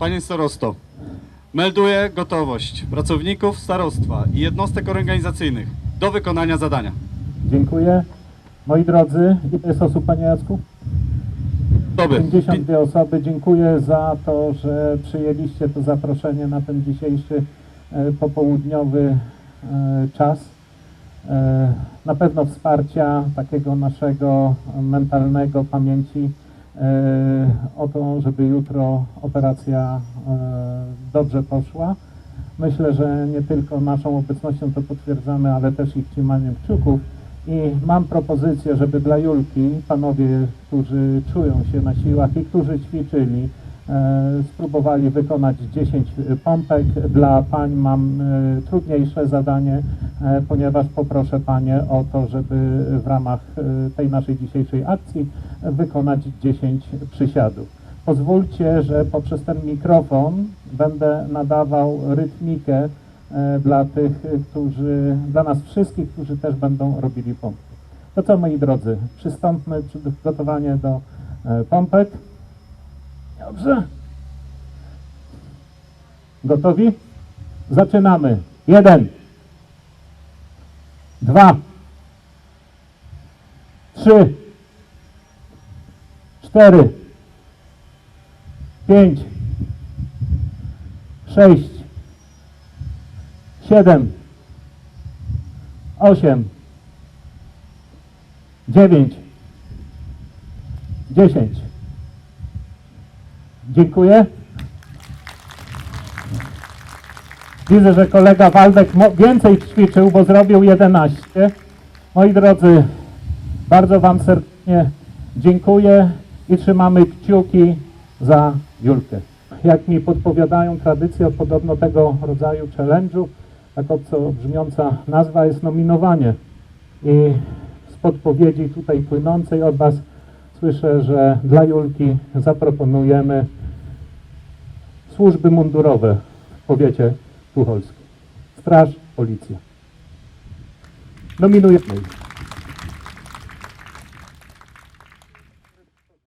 Panie starosto, melduję gotowość pracowników starostwa i jednostek organizacyjnych do wykonania zadania. Dziękuję. Moi drodzy, ile jest osób, Panie Jacku? Dobry. 52 osoby. Dziękuję za to, że przyjęliście to zaproszenie na ten dzisiejszy e, popołudniowy e, czas. E, Na pewno wsparcia takiego naszego mentalnego pamięci o to, żeby jutro operacja e, dobrze poszła. Myślę, że nie tylko naszą obecnością to potwierdzamy, ale też ich trzymaniem kciuków. I mam propozycję, żeby dla Julki, panowie, którzy czują się na siłach i którzy ćwiczyli, e, spróbowali wykonać 10 pompek. Dla pań mam e, trudniejsze zadanie, e, ponieważ poproszę panie o to, żeby w ramach e, tej naszej dzisiejszej akcji wykonać 10 przysiadów. Pozwólcie, że poprzez ten mikrofon będę nadawał rytmikę e, dla tych, którzy, dla nas wszystkich, którzy też będą robili pompki. To co, moi drodzy, przystąpmy przygotowanie do e, pompek. Dobrze. Gotowi? Zaczynamy. Jeden. Dwa. Trzy. Cztery. Pięć. Sześć. Siedem. Osiem. Dziewięć. Dziesięć. Dziękuję. Widzę, że kolega Waldek więcej ćwiczył, bo zrobił 11. Moi drodzy, bardzo Wam serdecznie dziękuję i trzymamy kciuki za Julkę. Jak mi podpowiadają tradycje, podobno tego rodzaju challenge'u, tak obco brzmiąca nazwa jest nominowanie. I z podpowiedzi tutaj płynącej od Was słyszę, że dla Julki zaproponujemy służby mundurowe w powiecie tucholskim. Straż, policja. Nominujemy.